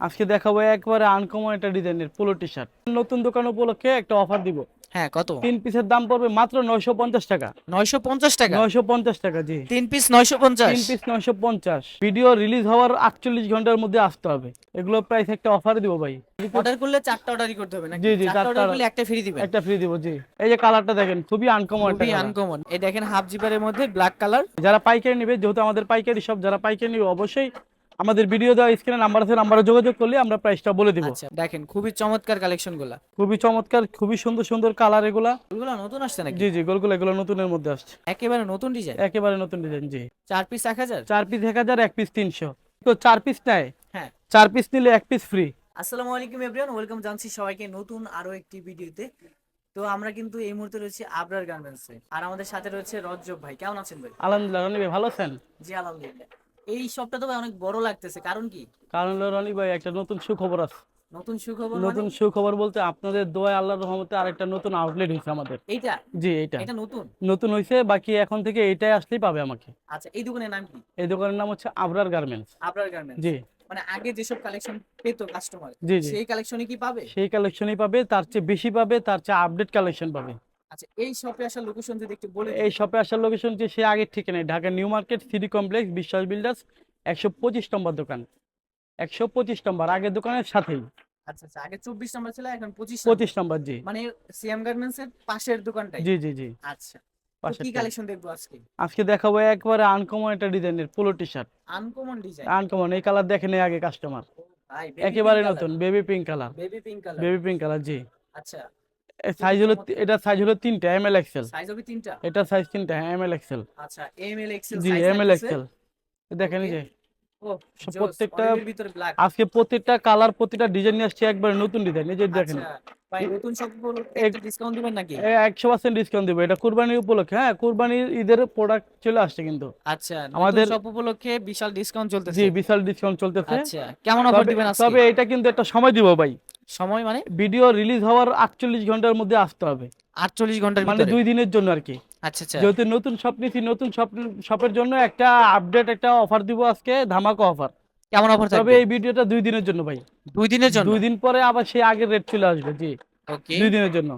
আজকে দেখাবো একবারে আনকমন একটা ডিজাইনের পোলো টি শার্ট নতুন দোকান উপলক্ষে একটা অফার দিব। হ্যাঁ কত? তিন পিসের দাম পড়বে মাত্র নয়শো পঞ্চাশ টাকা। নয়শো পঞ্চাশ টাকা? নয়শো পঞ্চাশ টাকা জি। তিন পিস নয়শো পঞ্চাশ? তিন পিস নয়শো পঞ্চাশ। ভিডিও রিলিজ হওয়ার আটচল্লিশ ঘণ্টার মধ্যে আসতে হবে। এগুলো প্রাইস একটা অফার দিব ভাই। অর্ডার করলে চারটা অর্ডারই করতে হবে নাকি? জি, জি, চারটা চারটা অর্ডার করলে একটা ফ্রি দিবেন? একটা ফ্রি দিব জি। এই যে কালারটা দেখেন খুবই আনকমন একটা খুবই আনকমন এই দেখেন হাফ জিপারের মধ্যে ব্ল্যাক কালার যারা পাইকারি নেবে যেহেতু আমাদের পাইকারি সব যারা পাইকারি নেবে অবশ্যই আমাদের ভিডিও দেওয়া স্ক্রিনে নাম্বার আছে নাম্বারে যোগাযোগ করলে আমরা প্রাইসটা বলে দিব। আচ্ছা দেখেন খুবই চমৎকার কালেকশনগুলা। খুবই চমৎকার খুবই সুন্দর সুন্দর কালার এগুলা। ওগুলো নতুন আসছে নাকি? জি জি গোলগুলো এগুলো নতুনের মধ্যে আসছে। একেবারে নতুন ডিজাইন একেবারে নতুন ডিজাইন জি। চার পিস এক হাজার? চার পিস এক হাজার এক পিস তিনশো। তো চার পিস নেয়? হ্যাঁ। চার পিস নিলে এক পিস ফ্রি আসসালামু আলাইকুম এভরিওয়ান ওয়েলকাম জানছি সবাইকে নতুন আরও একটি ভিডিওতে তো আমরা কিন্তু এই মুহূর্তে রয়েছে আবরার গার্মেন্টসে আর আমাদের সাথে রয়েছে রজ্জব ভাই। কেমন আছেন ভাই? আলহামদুলিল্লাহ ভাই ভালো আছেন? জি আলহামদুলিল্লাহ। এই শপটা তো ভাই অনেক বড় লাগতেছে কারণ কি? কারণ হলো রনি ভাই একটা নতুন সুখবর আছে। নতুন সুখবর নতুন মানে সুখবর বলতে আপনাদের দোয়া আল্লাহর রহমতে আরেকটা নতুন আউটলেট হয়েছে আমাদের। এইটা? জি এইটা। এটা নতুন? নতুন হয়েছে বাকি এখন থেকে এইটাই আসলেই পাবে আমাকে। আচ্ছা এই দোকানের নাম কি? এই দোকানের নাম হচ্ছে আবরার গার্মেন্টস আবরার গার্মেন্টস জি। মানে আগে যেসব কালেকশন পেতো কাস্টমার জি জি। সেই কালেকশনই কি পাবে? সেই কালেকশনই পাবে তার চেয়ে বেশি পাবে তার চেয়ে আপডেট কালেকশন পাবে। আচ্ছা এই শপে আসার লোকেশন যদি একটু বলে এই শপে আসার লোকেশন যে সে আগের ঠিকানায় Dhaka new market city complex Biswas builders একশো পঁচিশ নম্বর দোকান। একশো পঁচিশ নম্বর আগের দোকানের সাথেই। আচ্ছা আচ্ছা আগে চব্বিশ নাম্বার ছিল এখন পঁচিশ পঁচিশ নম্বর জি। মানে সিএম গার্মেন্টস এর পাশের দোকানটাই? জি জি জি। আচ্ছা কি কালেকশন দেখব আজকে? আজকে দেখাবো একবারে আনকমন একটা ডিজাইনের polo T shirt uncommon design uncommon এই কালার দেখেন আগে কাস্টমার একেবারে নতুন baby pink colour baby pink colour baby pink colour জি। আচ্ছা। সাইজ হলো এটা সাইজ হলো তিনটা এম এল এক্সেল সাইজ হবে তিনটা? এটা সাইজ তিনটা এম এল এক্সেল আচ্ছা এম এল এক্সেল জি এম এল এক্সেল দেখেন এই যে। জোস, প্রত্যেকটা আজকে প্রত্যেকটা কালার প্রতিটা ডিজাইন নিয়ে আসছে একবারে নতুন ডিজাইন এই যে দেখেন। আচ্ছা ভাই নতুন সব ডিসকাউন্ট দিবেন নাকি? ডিসকাউন্ট দেবো। এটা কুরবানি উপলক্ষে হ্যাঁ কুরবানির ঈদের প্রোডাক্ট চলে আসছে কিন্তু। আচ্ছা আমাদের সব উপলক্ষে বিশাল ডিসকাউন্ট চলতেছে। জি বিশাল ডিসকাউন্ট চলতেছে। আচ্ছা কেমন অফার তবে- দিবেন আজকে? তবে এটা কিন্তু একটা সময় দিব ভাই। সময় মানে? ভিডিও রিলিজ হওয়ার আটচল্লিশ ঘণ্টার মধ্যে আসতে হবে। 48 ঘণ্টার মানে দুই দিনের জন্য আর কি। আচ্ছা আচ্ছা। যেহেতু নতুন শপ নিয়েছি নতুন শপ শপের জন্য একটা আপডেট একটা অফার দিব আজকে ধামাকা অফার কেমন অফার তবে এই ভিডিওটা দুই দিনের জন্য ভাই। দুই দিনের জন্য? দুই দিন পরে আবার সেই আগের রেট চলে আসবে জি। ওকে দুই দিনের জন্য।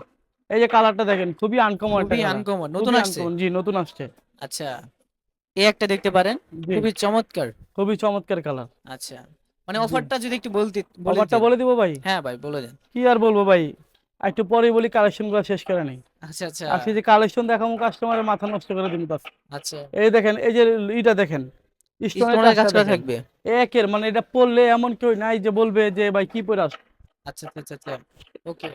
এই যে কালারটা দেখেন খুবই আনকমন খুবই আনকমন নতুন আসছে? জি নতুন আসছে। আচ্ছা। এই একটা দেখতে পারেন। খুবই চমৎকার। খুবই চমৎকার কালার আচ্ছা। মানে অফারটা যদি একটু বলতে অফারটা বলে দিব ভাই? হ্যাঁ ভাই বলে দেন। কি আর বলব ভাই? একটু পরে বলি কালেকশনগুলো শেষ করে নেই। আচ্ছা আচ্ছা। আজকে যে কালেকশন দেখাবো কাস্টমারের মাথা নষ্ট করে দিন বাস। আচ্ছা। এই দেখেন এই যে ইটা দেখেন স্টোনের কাজটা দেখেন। থাকবে? একের মানে এটা পড়লে এমন কেউ নাই যে বলবে যে ভাই কি পরে আস আচ্ছা আচ্ছা আচ্ছা ওকে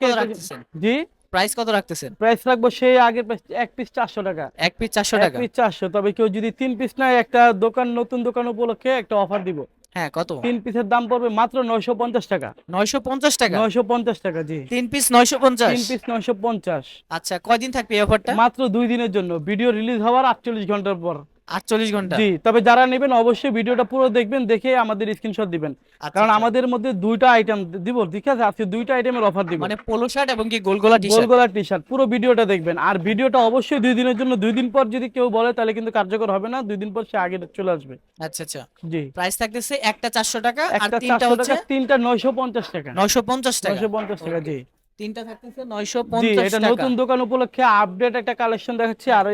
থেকে- জি? প্রাইস কত রাখতেছেন? প্রাইস রাখব সেই আগের এক পিস চারশো টাকা। এক পিস চারশো এক টাকা? পিস চারশো তবে কেউ যদি তিন পিস নেয় একটা দোকান নতুন দোকান উপলক্ষে একটা অফার দিব। হ্যাঁ কত? তিন পিসের দাম পড়বে মাত্র নয়শো পঞ্চাশ টাকা। নয়শো পঞ্চাশ টাকা? নয়শো পঞ্চাশ টাকা জি। তিন পিস নয়শো পঞ্চাশ? তিন পিস নয়শো পঞ্চাশ। আচ্ছা কয়দিন থাকবে এই অফারটা মাত্র দুই দিনের জন্য। ভিডিও রিলিজ হওয়ার আটচল্লিশ ঘণ্টার পর। আটচল্লিশ ঘণ্টা। জি তবে যারা নেবেন অবশ্যই ভিডিওটা পুরো দেখবেন দেখে আমাদের স্ক্রিনশট দিবেন। আচ্ছা, কারণ আচ্ছা। আমাদের মধ্যে দুইটা আইটেম দিব ঠিক আছে? আজকে দুইটা আইটেমের অফার দিব। মানে পোলো শার্ট এবং কি গোলগোলা টি শার্ট গোলগোলা টি শার্ট পুরো ভিডিওটা দেখবেন। আর ভিডিওটা অবশ্যই দুই দিনের জন্য দুই দিন পর যদি কেউ বলে তাহলে কিন্তু কার্যকর হবে না। দুই দিন পর সে আগে চলে আসবে। আচ্ছা আচ্ছা। জি। প্রাইস থাকতেছে একটা চারশো টাকা আর তিনটা হচ্ছে টাকা তিনটা নয়শো পঞ্চাশ টাকা। নয়শো পঞ্চাশ টাকা। নয়শো পঞ্চাশ টাকা জি। তিনটা থাকতেছে নয়শো জি এটা নতুন দোকান উপলক্ষে আপডেট একটা কালেকশন দেখাচ্ছি আর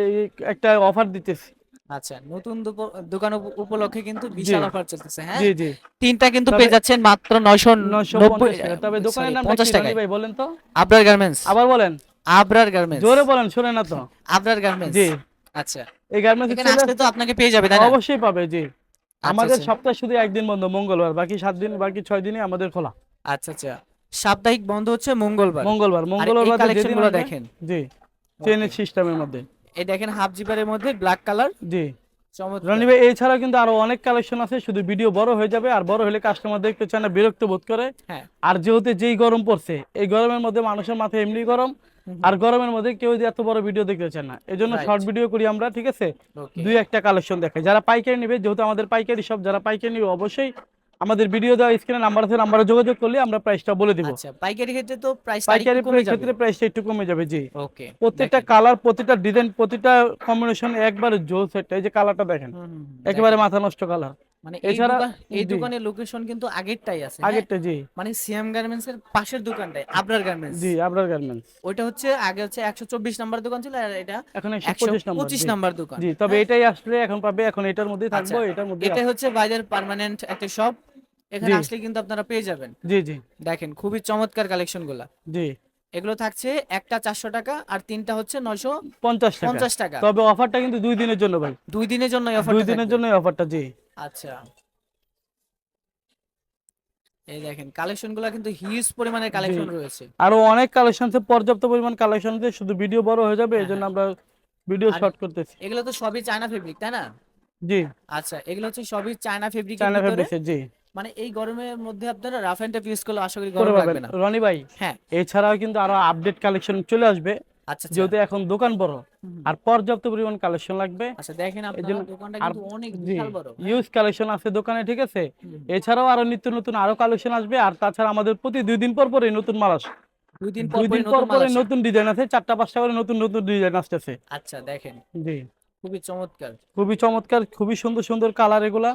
একটা অফার দিতেছি। আচ্ছা নতুন দোপ- দোকান উপ- উপলক্ষে কিন্তু বিশাল অফার চলতেছে হ্যাঁ? জি জি। তিনটা কিন্তু তবে- পেয়ে যাচ্ছেন মাত্র নয়শো নব্বই পঞ্চাশ টাকা। তবে দোকানের নাম পঞ্চাশ কি টাকায়। ভাই বলেন তো। আবরার গার্মেন্টস। আবার বলেন। আবরার গার্মেন্টস। জোরে বলেন শুনে না তো। আবরার গার্মেন্টস। জি। আচ্ছা। এই গার্মেন্টস এখানে আসলে তো আপনাকে পেয়ে যাবে তাই না? অবশ্যই পাবে জি। আমাদের আচ্ছা। সপ্তাহে শুধু একদিন বন্ধ মঙ্গলবার। বাকি সাত দিন বাকি ছয় দিনই আমাদের খোলা। আচ্ছা আচ্ছা। সাপ্তাহিক বন্ধ হচ্ছে মঙ্গলবার। মঙ্গলবার। আর মঙ্গলবার এই কালেকশন যেদিনগুলো আসবে- দেখেন। জি চেনের সিস্টেমের মধ্যে। এই দেখেন হাফ জিপারের মধ্যে ব্ল্যাক কালার জি। রনি ভাই এছাড়া কিন্তু আরও অনেক কালেকশন আছে শুধু ভিডিও বড় হয়ে যাবে আর বড় হলে কাস্টমার দেখতে চায় না বিরক্ত বোধ করে। হ্যাঁ। আর যেহেতু যেই গরম পড়ছে এই গরমের মধ্যে মানুষের মাথায় এমনি গরম আর গরমের মধ্যে কেউ এত বড় ভিডিও দেখতে চায় না। এই জন্য শর্ট ভিডিও করি আমরা ঠিক আছে? দুই একটা কালেকশন দেখাই। যারা পাইকারি নেবে যেহেতু আমাদের পাইকারি সব যারা পাইকারি নেবে অবশ্যই আমাদের ভিডিও দেওয়া স্ক্রিনে নাম্বার আছে নাম্বারে যোগাযোগ করলে আমরা প্রাইসটা বলে দিব। আচ্ছা পাইকারি ক্ষেত্রে তো প্রাইস পাইকারি ক্ষেত্রে প্রাইসটা একটু কমে যাবে জি। ওকে প্রত্যেকটা কালার প্রতিটা ডিজাইন প্রতিটা কম্বিনেশন একবারে জোস একটা এই যে কালারটা দেখেন একেবারে মাথা নষ্ট কালার মানে এই এছাড়া- দোকান এই। দোকানের লোকেশন কিন্তু আগেরটাই আছে হ্যাঁ? আগেরটা জি। মানে সিএম গার্মেন্টস এর পাশের দোকানটাই আবরার গার্মেন্টস জি আবরার গার্মেন্টস ওইটা হচ্ছে আগে হচ্ছে একশো চব্বিশ নাম্বার দোকান ছিল আর এটা এখন একশো একশো পঁচিশ নম্বর নাম্বার দোকান জি তবে হ্যাঁ? এটাই আসলে এখন পাবে এখন এটার মধ্যেই থাকব আচ্ছা, এটার মধ্যে এটা হচ্ছে বাইরের পার্মানেন্ট একটা শপ এখানে আসলে কিন্তু আপনারা পেয়ে যাবেন। জি জি। দেখেন খুবই চমৎকার কালেকশনগুলা জি। এগুলো থাকছে একটা চারশো টাকা আর তিনটা হচ্ছে নয়শো পঞ্চাশ পঞ্চাশ টাকা। তবে অফারটা কিন্তু দুই দিনের জন্য ভাই। দুই দিনের জন্য দুই দিনের জন্য অফারটা জি। আচ্ছা। এই দেখেন কালেকশনগুলা কিন্তু হিউজ পরিমাণের কালেকশন রয়েছে। আরও অনেক কালেকশন আছে পর্যাপ্ত পরিমাণ কালেকশন আছে শুধু ভিডিও বড় হয়ে যাবে এই জন্য আমরা ভিডিও শর্ট করতেছি। এগুলো তো সবই চায়না ফেব্রিক তাই না? জি। আচ্ছা এগুলো হচ্ছে সবই চায়না ফেব্রিক চায়না ফেব্রিক্সে জি। মানে এই গরমের মধ্যে আপনারা রাফ এন্ড টাফ ইউজ করলে আশা করি গরম লাগবে না। রনি ভাই হ্যাঁ। এছাড়াও কিন্তু আরও আপডেট কালেকশন চলে আসবে। আচ্ছা আচ্ছা। যেহেতু এখন দোকান বড়। আর পর্যাপ্ত পরিমাণ কালেকশন লাগবে। আচ্ছা দেখেন আপনার দোকানটা কিন্তু অনেক বিশাল বড়। ইউজ কালেকশন আছে দোকানে ঠিক আছে? এছাড়াও আরও নিত্য নতুন আরও কালেকশন আসবে আর তাছাড়া আমাদের প্রতি দুই দিন পর পরে নতুন মাল আসে দুই দিন পর পরই পর। নতুন ডিজাইন আছে চারটা পাঁচটা করে নতুন নতুন ডিজাইন আসতেছে। আচ্ছা দেখেন। জি। খুবই চমৎকার। খুবই চমৎকার খুবই সুন্দর সুন্দর কালার এগুলা।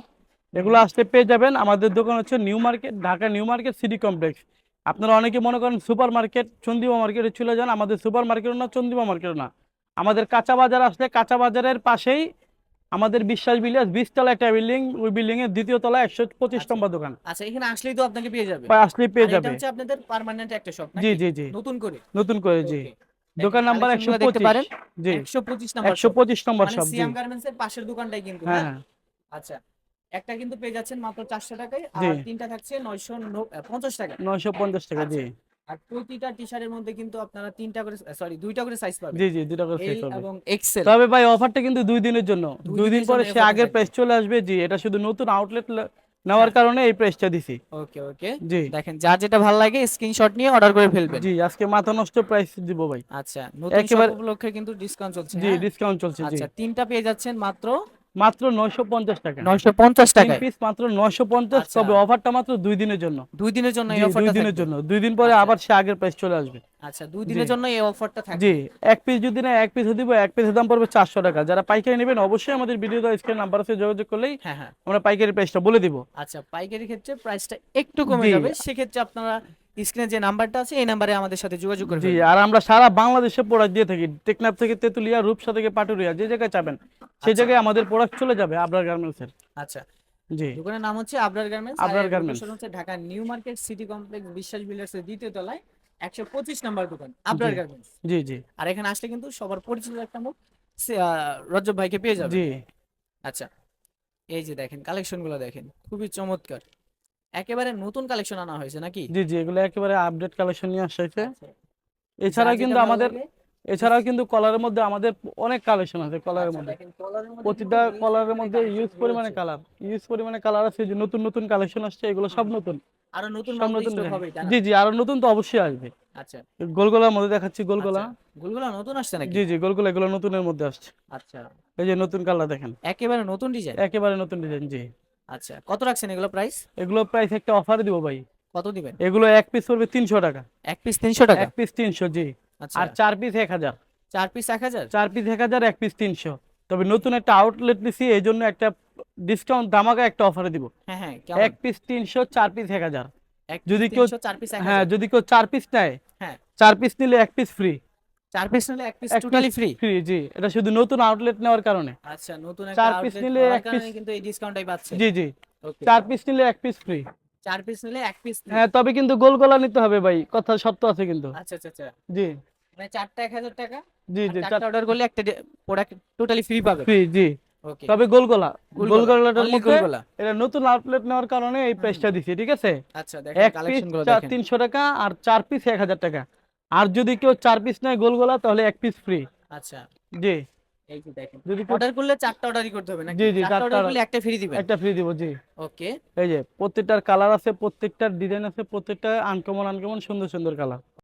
এগুলো আসতে পেয়ে যাবেন। আমাদের দোকান হচ্ছে new market Dhaka new market city complex. আপনারা অনেকে মনে করেন সুপার মার্কেট চন্দিমা মার্কেটে চলে যান। আমাদের সুপার মার্কেটও না চন্দিমা মার্কেটও না। আমাদের কাঁচা বাজার আসলে কাঁচা বাজারের পাশেই আমাদের বিশ্বাস বিলাস বিশতলা একটা বিল্ডিং ওই বিল্ডিং এর দ্বিতীয় তলা একশো পঁচিশ আচ্ছা। নম্বর দোকান। আচ্ছা এখানে আসলেই তো আপনাকে পেয়ে যাবে। বা আসলেই পেয়ে যাবে। হচ্ছে আপনাদের পার্মানেন্ট একটা শপ জি জি জি। নতুন করে? নতুন করে জি. দোকান নাম্বার একশো পঁচিশ। পারেন জি। একশো পঁচিশ নাম্বার একশো পঁচিশ নম্বর মানে সব গার্মেন্টস এর পাশের দোকানটাই কিন্তু হ্যাঁ হ্যাঁ? হ্যাঁ। আচ্ছা। একটা কিন্তু পেয়ে যাচ্ছেন মাত্র চারশো টাকায় আর তিনটা থাকছে নয়শো পঞ্চাশ টাকা। নয়শো পঞ্চাশ টাকা জি। আর প্রতিটা টি শার্টের মধ্যে কিন্তু আপনারা তিনটা করে সরি দুইটা করে সাইজ পাবেন। জি জি দুটা করে সেট হবে এবং এক্সেল তবে ভাই অফারটা কিন্তু দুই দিনের জন্য। দুই দিন পরে সে আগের প্রাইস চলে আসবে। জি এটা শুধু নতুন আউটলেট নেওয়ার কারণে এই প্রাইসটা দিছি। ওকে ওকে। জি। দেখেন যা যেটা ভালো লাগে স্ক্রিনশট নিয়ে অর্ডার করে ফেলবেন। জি আজকে মাথা নষ্ট প্রাইস দিব ভাই। আচ্ছা নতুন সব উপলক্ষে কিন্তু ডিসকাউন্ট চলছে জি হ্যাঁ? ডিসকাউন্ট চলছে জি। আচ্ছা তিনটা পেয়ে যাচ্ছেন মাত্র মাত্র নয়শো পঞ্চাশ টাকা। নয়শো পঞ্চাশ তিন টাকায়? পিস মাত্র নয়শো পঞ্চাশ আচ্ছা। তবে অফারটা মাত্র দুই দিনের জন্য। দুই দিনের জন্য এই জি দুই দিনের জন্য। দুই দিন পরে আচ্ছা। আবার সে আগের প্রাইস চলে আসবে। আচ্ছা দুই দিনের জন্য এই অফারটা থাকবে। জি এক পিস যদি না এক পিস দিব এক পিসের দাম পড়বে চারশো টাকা। যারা পাইকারি নেবেন অবশ্যই আমাদের ভিডিও স্ক্রিন নাম্বার আছে যোগাযোগ করলেই হ্যাঁ হ্যাঁ। আমরা পাইকারি প্রাইসটা বলে দিব। আচ্ছা পাইকারি ক্ষেত্রে প্রাইসটা একটু কমে যাবে। সেক্ষেত্রে আপনারা স্ক্রিনে যে নাম্বারটা আছে এই নাম্বারে আমাদের সাথে যোগাযোগ করে জি আর আমরা সারা বাংলাদেশে প্রোডাক্ট দিয়ে থাকি। টেকনাফ থেকে তেতুলিয়া রূপসা থেকে পাটুরিয়া যে জায়গায় চাবেন সেই আচ্ছা। জায়গায় আমাদের প্রোডাক্ট চলে যাবে আবরার গার্মেন্টস এর। আচ্ছা। জি। দোকানের নাম হচ্ছে আবরার গার্মেন্টস আবরার গার্মেন্টস। হচ্ছে Dhaka new market city complex Biswas builders এর দ্বিতীয় তলায় একশো পঁচিশ নাম্বার দোকান আবরার। গার্মেন্টস জি জি। আর এখানে আসলে কিন্তু সবার পরিচিত একটা মুখ রজব ভাইকে পেয়ে যাবে জি। আচ্ছা। এই যে দেখেন কালেকশনগুলো দেখেন খুবই চমৎকার। একেবারে নতুন কালেকশন আনা হয়েছে নাকি? জি জি এগুলো একেবারে আপডেট কালেকশন নিয়ে আসছে আচ্ছা। এছাড়াও যার কিন্তু আমাদের এছাড়াও কিন্তু কলারের মধ্যে আমাদের অনেক কালেকশন আছে কলারের আচ্ছা, মধ্যে। প্রতিটা কলারের মধ্যে ইউজ পরিমাণে কালার ইউজ পরিমাণে কালার আছে যে নতুন নতুন কালেকশন আসছে এগুলো সব নতুন। আরও নতুন সব নতুন হবে জি জি আরও নতুন তো অবশ্যই আসবে। আচ্ছা। গোলগোলার মধ্যে দেখাচ্ছি গোলগোলা। গোলগোলা নতুন আসছে নাকি? জি জি গোলগোলা এগুলো নতুনের মধ্যে আসছে। আচ্ছা। এই যে নতুন কালার দেখেন। একেবারে নতুন ডিজাইন একেবারে নতুন ডিজাইন জি। আচ্ছা কত রাখছেন এগুলো প্রাইস এগুলো প্রাইস একটা অফার দিব ভাই। কত দিবেন? এগুলো এক পিস পড়বে তিনশো টাকা। এক পিস তিনশো টাকা? এক পিস তিনশো জি। আচ্ছা। আর চার পিস এক হাজার। চার পিস এক হাজার? চার পিস এক হাজার এক পিস তিনশো। তবে নতুন একটা আউটলেট নিছি এই জন্য একটা ডিসকাউন্ট দামাকা একটা অফারে দিব। হ্যাঁ হ্যাঁ এক পিস তিনশো চার পিস এক হাজার। যদি কেউ চার পিস হ্যাঁ যদি কেউ চার পিস নেয় হ্যাঁ। চার পিস নিলে এক পিস ফ্রি চার পিস নিলে এক পিস টোটালি ফ্রি ফ্রি জি। এটা শুধু নতুন আউটলেট নেওয়ার কারণে। আচ্ছা নতুন একটা piece outlet নিলে এক piece- কিন্তু এই ডিসকাউন্টটাই পাচ্ছে। জি জি। চার পিস নিলে এক পিস ফ্রি চার পিস নিলে এক পিস হ্যাঁ তবে কিন্তু গোল গলা নিতে হবে ভাই কথা সত্য আছে কিন্তু। আচ্ছা আচ্ছা আচ্ছা। জি। মানে চারটা এক হাজার টাকা? জি জি চারটা অর্ডার করলে একটা প্রোডাক্ট টোটালি ফ্রি পাবে। ফ্রি জি। তবে গোল গলা। গোল গলাটার Only মধ্যে গোলগোলা। এটা নতুন আউটলেট নেওয়ার কারণে এই প্রাইসটা দিছি ঠিক আছে? আচ্ছা দেখেন পিস কালেকশনগুলো দেখেন। তিনশো টাকা আর চার পিস এক হাজার টাকা। আর যদি কেউ চার পিস নেয় গোল গোলা তাহলে এক পিস ফ্রি আচ্ছা। জি। এই যে দেখেন। যদি অর্ডার করলে চারটা অর্ডারই করতে হবে নাকি? জি, জি, চারটা চারটা অর্ডার করলে একটা ফ্রি দিবেন? একটা ফ্রি দিব জি। ওকে এই যে প্রত্যেকটার কালার আছে প্রত্যেকটার ডিজাইন আছে প্রত্যেকটা আনকমন আনকমন সুন্দর সুন্দর কালার